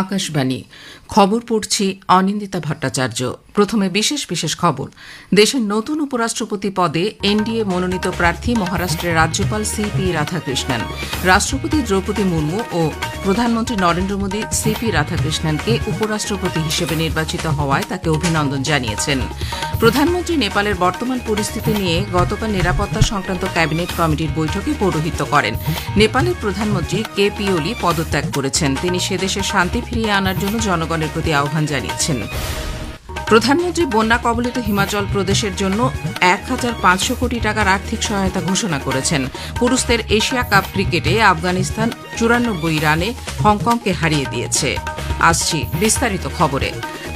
আকাশবাণী। খবর পড়ছি অনিন্দিতা ভট্টাচার্য। প্রথমে বিশেষ বিশেষ খবর। দেশের নতুন উপরাষ্ট্রপতি পদে এনডিএ মনোনীত প্রার্থী মহারাষ্ট্রের রাজ্যপাল সিপি রাধাকৃষ্ণন। রাষ্ট্রপতি দ্রৌপদী মুর্মু ও প্রধানমন্ত্রী নরেন্দ্র মোদী সিপি রাধাকৃষ্ণনকে উপরাষ্ট্রপতি হিসেবে নির্বাচিত হওয়ায় তাকে অভিনন্দন জানিয়েছেন। প্রধানমন্ত্রী নেপালের বর্তমান পরিস্থিতি নিয়ে গতকাল নিরাপত্তা সংক্রান্ত ক্যাবিনেট কমিটির বৈঠকে পৌরোহিত্য করেন। নেপালের প্রধানমন্ত্রী কে পি ওলি পদত্যাগ করেছেন। তিনি সেদেশে শান্তি ফিরিয়ে আনার জন্য জনগণের প্রতি আহ্বান জানিয়েছেন। প্রধানমন্ত্রী বন্যা কবলিত হিমাচল প্রদেশের জন্য এক হাজার পাঁচশো কোটি টাকার আর্থিক সহায়তা ঘোষণা করেছেন। পুরুষদের এশিয়া কাপ ক্রিকেটে আফগানিস্তান চুরানব্বই রানে হংকংকে হারিয়ে দিয়েছে। আসছি বিস্তারিত খবরে।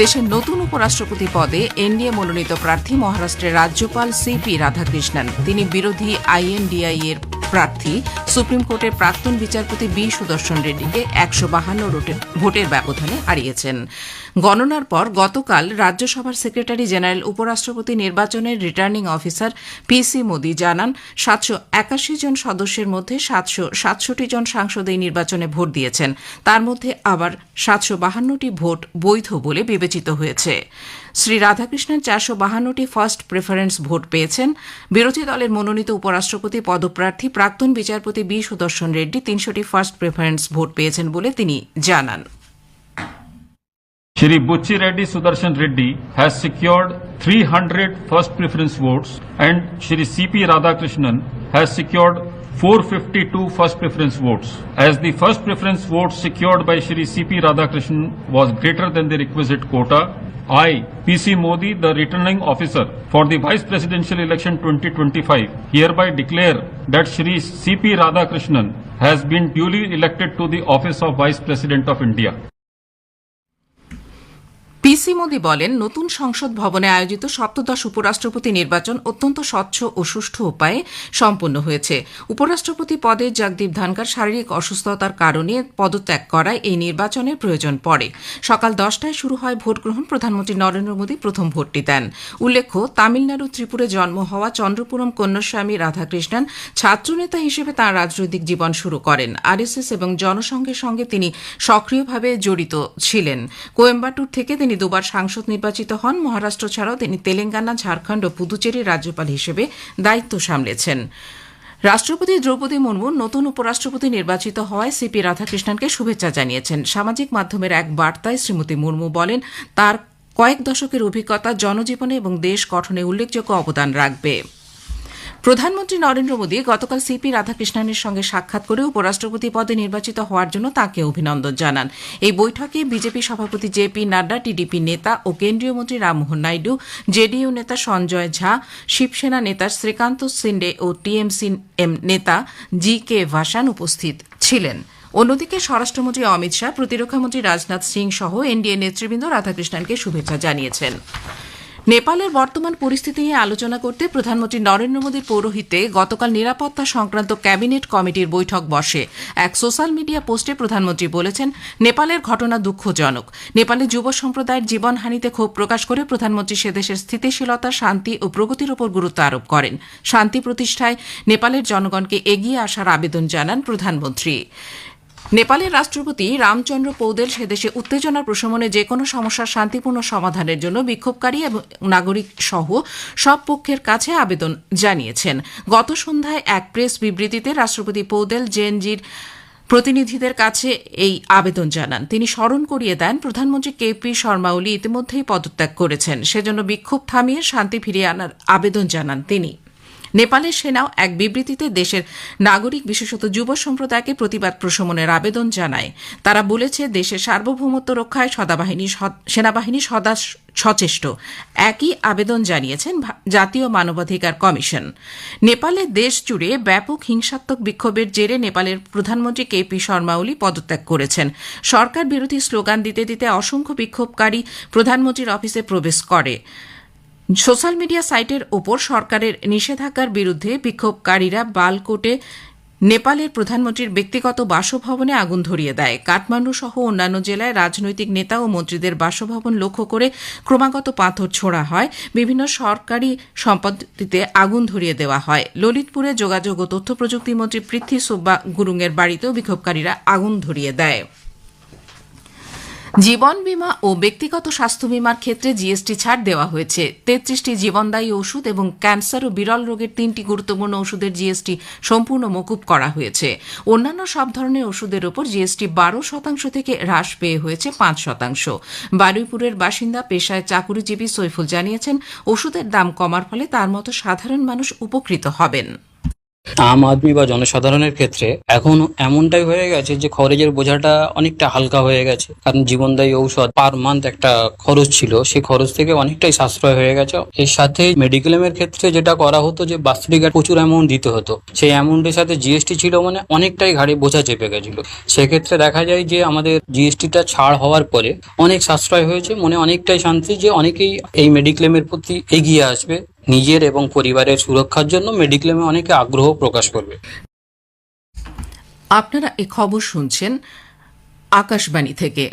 দেশের নতুন উপরাষ্ট্রপতি পদে এনডিএ মনোনীত প্রার্থী মহারাষ্ট্রের রাজ্যপাল সিপি রাধাকৃষ্ণন। তিনি বিরোধী আইএনডিআই এর প্রার্থী, সুপ্রিম কোর্টের প্রাক্তন বিচারপতি বি সুদর্শন রেড্ডিকে একশো বাহান্ন ভোটের ব্যবধানে হারিয়েছেন। গণনার পর গতকাল রাজ্যসভার সেক্রেটারি জেনারেল উপরাষ্ট্রপতি নির্বাচনের রিটার্নিং অফিসার পিসি মোদি জানান, সাতশো একাশি জন সদস্যের মধ্যে সাতশো সাতষট্টি জন সাংসদ এই নির্বাচনে ভোট দিয়েছেন। তার মধ্যে আবার সাতশো বাহান্নটি ভোট বৈধ বলে বিবেচিত হয়েছে শ্রী রাধাকৃষ্ণন চারশো বাহান্নটি ফার্স্ট প্রেফারেন্স ভোট পেয়েছেন বিরোধী দলের মনোনীত উপরাষ্ট্রপতি, পদপ্রার্থী প্রাক্তন বিচারপতি বি সুদর্শন রেড্ডি তিনশোটি ফার্স্ট প্রেফারেন্স ভোট পেয়েছেন বলে তিনি জানান Shri Bucci Reddy Sudarshan Reddy has secured 300 first preference votes and Shri C.P. Radhakrishnan has secured 452 first preference votes. As the first preference vote secured by Shri C.P. Radhakrishnan was greater than the requisite quota, I, P.C. Modi, the returning officer for the Vice Presidential Election 2025, hereby declare that Shri C.P. Radhakrishnan has been duly elected to the office of Vice President of India. পিসি মোদি বলেন, নতুন সংসদ ভবনে আয়োজিত সপ্তদশ উপরাষ্ট্রপতি নির্বাচন অত্যন্ত স্বচ্ছ ও সুষ্ঠু উপায়ে সম্পন্ন হয়েছে। উপরাষ্ট্রপতি পদে জগদীপ ধানকার শারীরিক অসুস্থতার কারণে পদত্যাগ করায় এই নির্বাচনের প্রয়োজন পড়ে। সকাল দশটায় শুরু হয় ভোট গ্রহণ প্রধানমন্ত্রী নরেন্দ্র মোদী প্রথম ভোটটি দেন। উল্লেখ্য, তামিলনাড়ু ত্রিপুরে জন্ম হওয়া চন্দ্রপুরম কন্যাস্বামী রাধাকৃষ্ণন ছাত্রনেতা হিসেবে তাঁর রাজনৈতিক জীবন শুরু করেন। আরএসএস এবং জনসংঘের সঙ্গে তিনি সক্রিয়ভাবে জড়িত ছিলেন। কোয়েম্বাটুর থেকে তিনি দুবার সাংসদ নির্বাচিত হন। মহারাষ্ট্র ছাড়াও তিনি তেলেঙ্গানা, ঝাড়খণ্ড ও পুদুচেরির রাজ্যপাল হিসেবে দায়িত্ব সামলেছেন। রাষ্ট্রপতি দ্রৌপদী মুর্মু নতুন উপরাষ্ট্রপতি নির্বাচিত হওয়ায় সিপি রাধাকৃষ্ণনকে শুভেচ্ছা জানিয়েছেন। সামাজিক মাধ্যমের এক বার্তায় শ্রীমতী মুর্মু বলেন, তার কয়েক দশকের অভিজ্ঞতা জনজীবনে এবং দেশ গঠনে উল্লেখযোগ্য অবদান রাখবে। প্রধানমন্ত্রী নরেন্দ্র মোদী গতকাল সিপি রাধাকৃষ্ণনের সঙ্গে সাক্ষাৎ করে উপরাষ্ট্রপতি পদে নির্বাচিত হওয়ার জন্য তাঁকে অভিনন্দন জানান। এই বৈঠকে বিজেপি সভাপতি জে পি নাড্ডা টিডিপি নেতা ও কেন্দ্রীয় মন্ত্রী রামমোহন নাইডু জেডিইউ নেতা সঞ্জয় ঝা, শিবসেনা নেতা শ্রীকান্ত সিন্ডে ও টিএমসি এম নেতা জি কে ভাসান উপস্থিত ছিলেন। অন্যদিকে স্বরাষ্ট্রমন্ত্রী অমিত শাহ প্রতিরক্ষামন্ত্রী রাজনাথ সিং সহ এনডিএ নেতৃবৃন্দ রাধাকৃষ্ণনকে শুভেচ্ছা জানিয়েছেন। নেপালের বর্তমান পরিস্থিতি নিয়ে আলোচনা করতে প্রধানমন্ত্রী নরেন্দ্র মোদীর পৌরোহিত্যে গতকাল নিরাপত্তা সংক্রান্ত ক্যাবিনেট কমিটির বৈঠক বসে। এক সোশ্যাল মিডিয়া পোস্টে প্রধানমন্ত্রী বলেছেন, নেপালের ঘটনা দুঃখজনক। নেপালে যুব সম্প্রদায়ের জীবনহানিতে ক্ষোভ প্রকাশ করে প্রধানমন্ত্রী সেদেশের স্থিতিশীলতা, শান্তি ও প্রগতির উপর গুরুত্ব আরোপ করেন। শান্তি প্রতিষ্ঠায় নেপালের জনগণকে এগিয়ে আসার আবেদন জানান প্রধানমন্ত্রী। নেপালের রাষ্ট্রপতি রামচন্দ্র পৌদেল সেদেশে উত্তেজনা প্রশমনে যে কোনো সমস্যার শান্তিপূর্ণ সমাধানের জন্য বিক্ষোভকারী এবং নাগরিক সহ সব পক্ষের কাছে আবেদন জানিয়েছেন। গত সন্ধ্যায় এক প্রেস বিবৃতিতে রাষ্ট্রপতি পৌদেল জেএনজির প্রতিনিধিদের কাছে এই আবেদন জানান। তিনি স্মরণ করিয়ে দেন, প্রধানমন্ত্রী কে পি শর্মা ওলি ইতিমধ্যেই পদত্যাগ করেছেন। সেজন্য বিক্ষোভ থামিয়ে শান্তি ফিরিয়ে আনার আবেদন জানান তিনি। নেপালের সেনাও এক বিবৃতিতে দেশের নাগরিক বিশেষত যুব সম্প্রদায়কে প্রতিবাদ প্রশমনের আবেদন জানায়। তারা বলেছে, দেশের সার্বভৌমত্ব রক্ষায় সদাবাহিনী সেনাবাহিনী সদা সচেষ্ট। একই আবেদন জানিয়েছেন জাতীয় মানবাধিকার কমিশন। নেপালে দেশ জুড়ে ব্যাপক হিংসাত্মক বিক্ষোভের জেরে নেপালের প্রধানমন্ত্রী কে পি শর্মা ওলি পদত্যাগ করেছেন। সরকার বিরোধী স্লোগান দিতে দিতে অসংখ্য বিক্ষোভকারী প্রধানমন্ত্রীর অফিসে প্রবেশ করে। সোশ্যাল মিডিয়া সাইটের ওপর সরকারের নিষেধাজ্ঞার বিরুদ্ধে বিক্ষোভকারীরা বালকোটে নেপালের প্রধানমন্ত্রীর ব্যক্তিগত বাসভবনে আগুন ধরিয়ে দেয়। কাঠমান্ডু সহ অন্যান্য জেলায় রাজনৈতিক নেতা ও মন্ত্রীদের বাসভবন লক্ষ্য করে ক্রমাগত পাথর ছোড়া হয়। বিভিন্ন সরকারি সম্পত্তিতে আগুন ধরিয়ে দেওয়া হয়। ললিতপুরে যোগাযোগ ও তথ্য প্রযুক্তি মন্ত্রী পৃথ্বী সুব্বা গুরুংয়ের বাড়িতেও বিক্ষোভকারীরা আগুন ধরিয়ে দেয়। জীবন বীমা ও ব্যক্তিগত স্বাস্থ্য বীমার ক্ষেত্রে জিএসটি ছাড় দেওয়া হয়েছে। তেত্রিশটি জীবনদায়ী ওষুধ এবং ক্যান্সার ও বিরল রোগের তিনটি গুরুত্বপূর্ণ ওষুধের জিএসটি সম্পূর্ণ মকুব করা হয়েছে। অন্যান্য সব ধরনের ওষুধের ওপর জিএসটি বারো শতাংশ থেকে হ্রাস পেয়ে হয়েছে পাঁচ শতাংশ। বারুইপুরের বাসিন্দা পেশায় চাকুরিজীবী সৈফুল জানিয়েছেন, ওষুধের দাম কমার ফলে তার মতো সাধারণ মানুষ উপকৃত হবেন। আম আদমি বা জনসাধারণের ক্ষেত্রে এখন এমনটাই হয়ে গেছে যে খরচের বোঝাটা অনেকটা হালকা হয়ে গেছে। কারণ জীবনদায়ী ঔষধ পার মান্থ একটা খরচ ছিল, সেই খরচ থেকে অনেকটাই সাশ্রয় হয়ে গেছে। এর সাথে মেডিক্লেমের ক্ষেত্রে যেটা করা হতো যে একটা প্রচুর অ্যামাউন্ট দিতে হতো। সেই অ্যামাউন্টের সাথে জিএসটি ছিল মানে অনেকটাই ঘাড়ে বোঝা চেপে গেছিল। সেক্ষেত্রে দেখা যায় যে আমাদের জিএসটিটা ছাড় হওয়ার পরে অনেক সাশ্রয় হয়েছে, মনে অনেকটাই শান্তি যে অনেকেই এই মেডিক্লেমের প্রতি এগিয়ে আসবে। নিজের এবং পরিবারের সুরক্ষার জন্য মেডিক্লেমে অনেকে আগ্রহ প্রকাশ করবে। আপনারা এ খবর শুনছেন আকাশবাণী থেকে।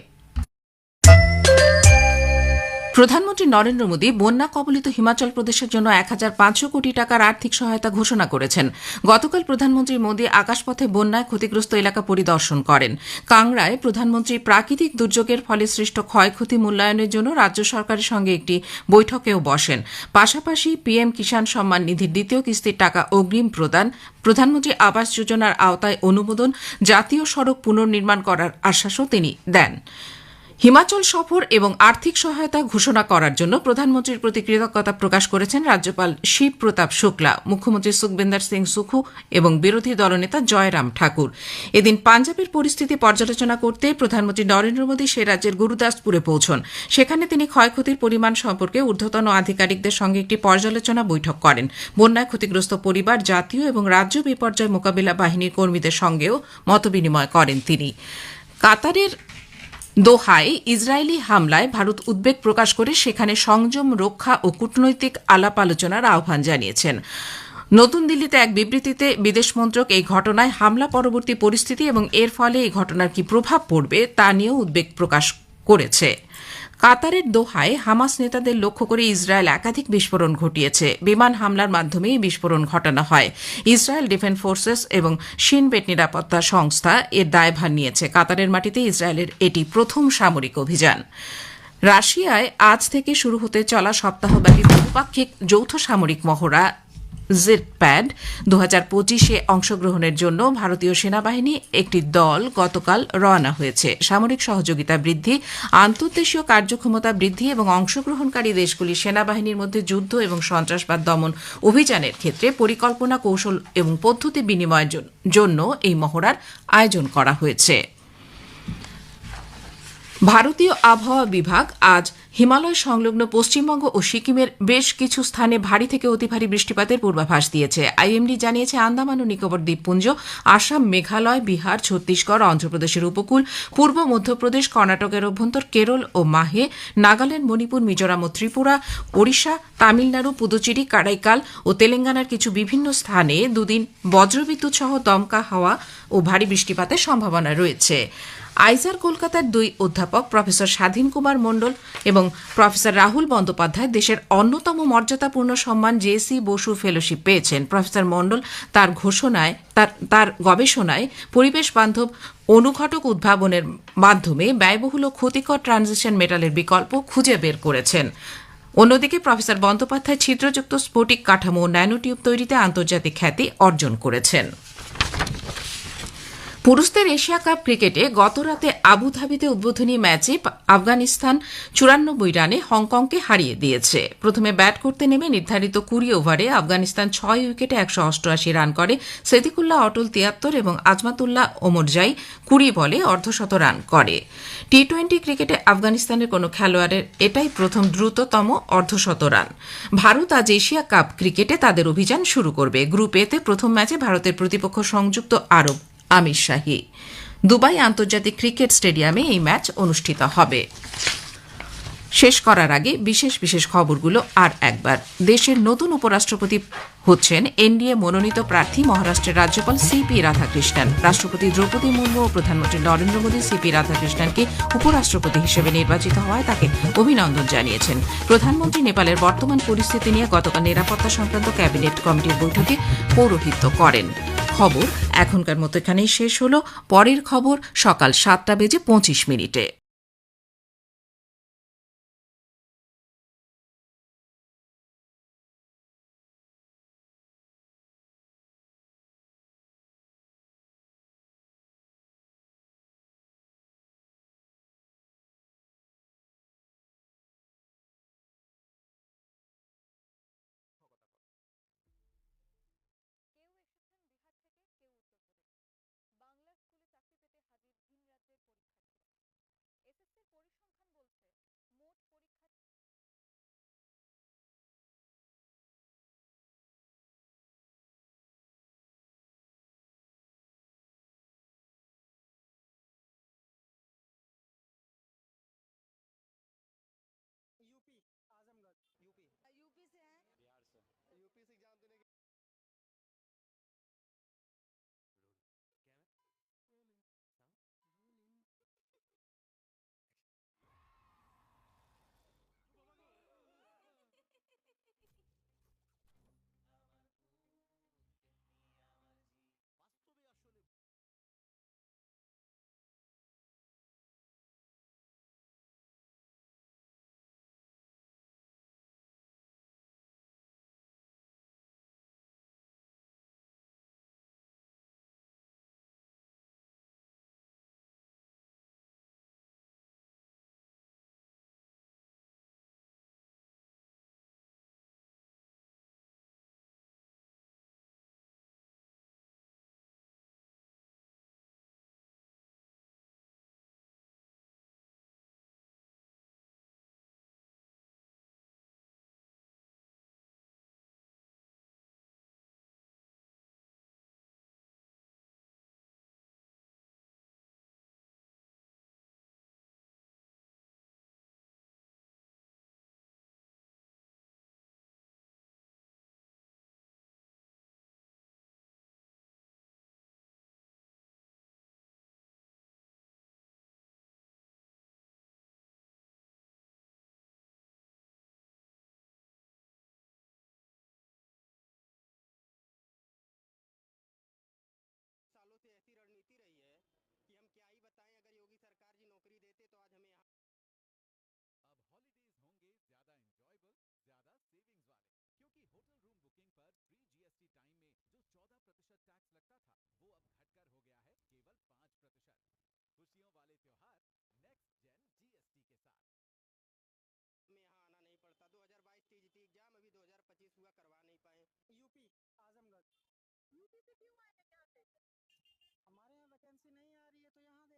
প্রধানমন্ত্রী নরেন্দ্র মোদী বন্যা কবলিত হিমাচল প্রদেশের জন্য এক হাজার পাঁচশো কোটি টাকার আর্থিক সহায়তা ঘোষণা করেছেন। গতকাল প্রধানমন্ত্রী মোদী আকাশপথে বন্যায় ক্ষতিগ্রস্ত এলাকা পরিদর্শন করেন। কাংড়ায় প্রধানমন্ত্রী প্রাকৃতিক দুর্যোগের ফলে সৃষ্ট ক্ষয়ক্ষতি মূল্যায়নের জন্য রাজ্য সরকারের সঙ্গে একটি বৈঠকেও বসেন। পাশাপাশি পিএম কিষাণ সম্মান নিধির দ্বিতীয় কিস্তির টাকা অগ্রিম প্রদান, প্রধানমন্ত্রী আবাস যোজনার আওতায় অনুমোদন, জাতীয় সড়ক পুনর্নির্মাণ করার আশ্বাসও তিনি দেন। হিমাচল সফর এবং আর্থিক সহায়তা ঘোষণা করার জন্য প্রধানমন্ত্রীর প্রতি কৃতজ্ঞতা প্রকাশ করেছেন রাজ্যপাল শিব প্রতাপ শুক্লা, মুখ্যমন্ত্রী সুখবিন্দর সিং সুখু এবং বিরোধী দলনেতা জয়রাম ঠাকুর। এদিন পাঞ্জাবের পরিস্থিতি পর্যালোচনা করতে প্রধানমন্ত্রী নরেন্দ্র মোদী সে রাজ্যের গুরুদাসপুরে পৌঁছন। সেখানে তিনি ক্ষয়ক্ষতির পরিমাণ সম্পর্কে ঊর্ধ্বতন আধিকারিকদের সঙ্গে একটি পর্যালোচনা বৈঠক করেন। বন্যায় ক্ষতিগ্রস্ত পরিবার, জাতীয় এবং রাজ্য বিপর্যয় মোকাবিলা বাহিনীর কর্মীদের সঙ্গেও মতবিনিময় করেন তিনি। কাতারের দোহায় ইসরায়েলি হামলায় ভারত উদ্বেগ প্রকাশ করে সেখানে সংযম, রক্ষা ও কূটনৈতিক আলাপ আলোচনার আহ্বান জানিয়েছেন। নতুন দিল্লিতে এক বিবৃতিতে বিদেশ মন্ত্রক এই ঘটনায় হামলা, পরবর্তী পরিস্থিতি এবং এর ফলে এই ঘটনার কি প্রভাব পড়বে তা নিয়েও উদ্বেগ প্রকাশ করেছে। কাতারের দোহায় হামাস নেতাদের লক্ষ্য করে ইসরায়েল একাধিক বিস্ফোরণ ঘটিয়েছে। বিমান হামলার মাধ্যমে এই বিস্ফোরণ ঘটানো হয়। ইসরায়েল ডিফেন্স ফোর্সেস এবং শিনবেট নিরাপত্তা সংস্থা এর দায়ভার নিয়েছে। কাতারের মাটিতে ইসরায়েলের এটি প্রথম সামরিক অভিযান। রাশিয়ায় আজ থেকে শুরু হতে চলা সপ্তাহব্যাপী বহুপাক্ষিক যৌথ সামরিক মহড়া জেড প্যাড দু হাজার পঁচিশে অংশগ্রহণের জন্য ভারতীয় সেনাবাহিনী একটি দল গতকাল রওনা হয়েছে। সামরিক সহযোগিতা বৃদ্ধি, আন্তর্দেশীয় কার্যক্ষমতা বৃদ্ধি এবং অংশগ্রহণকারী দেশগুলি সেনাবাহিনীর মধ্যে যুদ্ধ এবং সন্ত্রাসবাদ দমন অভিযানের ক্ষেত্রে পরিকল্পনা কৌশল এবং পদ্ধতি বিনিময়ের জন্য এই মহড়ার আয়োজন করা হয়েছে। ভারতীয় আবহাওয়া বিভাগ আজ হিমালয় সংলগ্ন পশ্চিমবঙ্গ ও সিকিমের বেশ কিছু স্থানে ভারী থেকে অতি ভারী বৃষ্টিপাতের পূর্বাভাস দিয়েছে। আইএমডি জানিয়েছে, আন্দামান ও নিকোবর দ্বীপপুঞ্জ, আসাম, মেঘালয়, বিহার, ছত্তিশগড়, অন্ধ্রপ্রদেশের উপকূল, পূর্ব মধ্যপ্রদেশ, কর্ণাটকের অভ্যন্তর, কেরল ও মাহে, নাগাল্যান্ড, মণিপুর, মিজোরাম ও ত্রিপুরা, ওড়িশা, তামিলনাড়ু, পুদুচেরি, কারাইকাল ও তেলেঙ্গানার কিছু বিভিন্ন স্থানে দুদিন বজ্রবিদ্যুৎ সহ দমকা হাওয়া ও ভারী বৃষ্টিপাতের সম্ভাবনা রয়েছে। আইজার কলকাতার দুই অধ্যাপক, প্রফেসর স্বাধীন কুমার মণ্ডল এবং প্রফেসর রাহুল বন্দ্যোপাধ্যায় দেশের অন্যতম মর্যাদাপূর্ণ সম্মান জেসি বসু ফেলোশিপ পেয়েছেন। প্রফেসর মণ্ডল তার ঘোষণায়, তার তার গবেষণায় পরিবেশ বান্ধব অনুঘটক উদ্ভাবনের মাধ্যমে ব্যয়বহুল ক্ষতিকর ট্রানজিশন মেটালের বিকল্প খুঁজে বের করেছেন। অন্যদিকে প্রফেসর বন্দ্যোপাধ্যায় ছিদ্রযুক্ত স্ফটিক কাঠামো ন্যানোটিউব তৈরিতে আন্তর্জাতিক খ্যাতি অর্জন করেছেন। পুরুষদের এশিয়া কাপ ক্রিকেটে গতরাতে আবুধাবিতে উদ্বোধনী ম্যাচে আফগানিস্তান চুরানব্বই রানে হংকংকে হারিয়ে দিয়েছে। প্রথমে ব্যাট করতে নেমে নির্ধারিত কুড়ি ওভারে আফগানিস্তান ছয় উইকেটে একশো অষ্টআশি রান করে। সেদিকুল্লাহ অটল তিয়াত্তর এবং আজমাতুল্লাহ ওমরজাই কুড়ি বলে অর্ধশত রান করে। টি টোয়েন্টি ক্রিকেটে আফগানিস্তানের কোনো খেলোয়াড়ের এটাই প্রথম দ্রুততম অর্ধশত রান। ভারত আজ এশিয়া কাপ ক্রিকেটে তাদের অভিযান শুরু করবে। গ্রুপ এতে প্রথম ম্যাচে ভারতের প্রতিপক্ষ সংযুক্ত আরব আমির শাহী। দুবাই আন্তর্জাতিক ক্রিকেট স্টেডিয়ামে এই ম্যাচ অনুষ্ঠিত হবে। শেষ করার আগে বিশেষ বিশেষ খবরগুলো আর একবার। দেশের নতুন উপরাষ্ট্রপতি হচ্ছেন এনডিএ মনোনীত প্রার্থী মহারাষ্ট্রের রাজ্যপাল সিপি রাধাকৃষ্ণন। রাষ্ট্রপতি দ্রৌপদী মুর্মু ও প্রধানমন্ত্রী নরেন্দ্র মোদী সিপি রাধাকৃষ্ণনকে উপরাষ্ট্রপতি হিসেবে নির্বাচিত হওয়ায় তাকে অভিনন্দন জানিয়েছেন। প্রধানমন্ত্রী নেপালের বর্তমান পরিস্থিতি নিয়ে গতকাল নিরাপত্তা সংক্রান্ত ক্যাবিনেট কমিটির বৈঠকে পৌরোহিত্য করেন। খবর। এখনকার মতো এখানেই শেষ হলো। পরের খবর সকাল সাতটা বেজে পঁচিশ মিনিটে। होटल रूम बुकिंग पर प्री जीएसटी टाइम में जो 14 प्रतिशत टैक्स लगता था वो अब घटकर हो गया है केवल 5 प्रतिशत। खुशियों वाले त्योहार नेक्स्ट जेन जीएसटी के साथ। में यहाँ आना नहीं पड़ता। 2022 टीजीटी एग्ज़ाम अभी 2025 हुआ करवा नहीं पाए। यूपी आजमगढ़। यूपी से क्यों आए यहाँ पे? हमारे यहाँ वैकेंसी नहीं आ रही है तो यहाँ